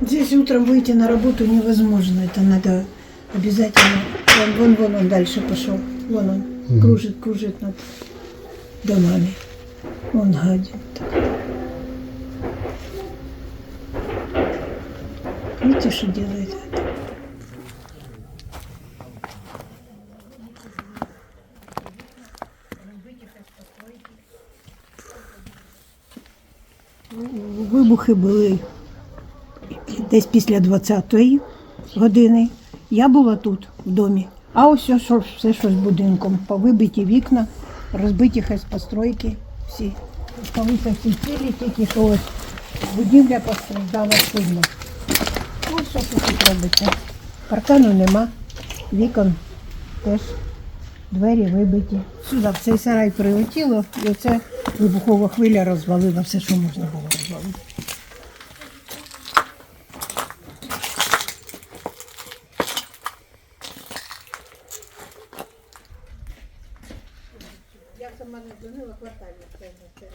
Здесь утром выйти на работу невозможно. Это надо обязательно. Вон, вон, вон он дальше пошел. Вон он Мгм. кружит, кружит над домами. Он гадит. Видите, что делает это? Вибухи були десь після 20-ї години. Я була тут, в домі. А ось що, все що з будинком. Повибиті вікна, розбиті хозпостройки всі. Столиця всі цілі, тільки що ось будівля постраждала сильно. Ось що тут робиться. Паркану нема, вікон теж двері вибиті. Сюди в цей сарай прилетіло, і оце вибухова хвиля розвалила все, що можна було Я сама не дзвонила квартальник це.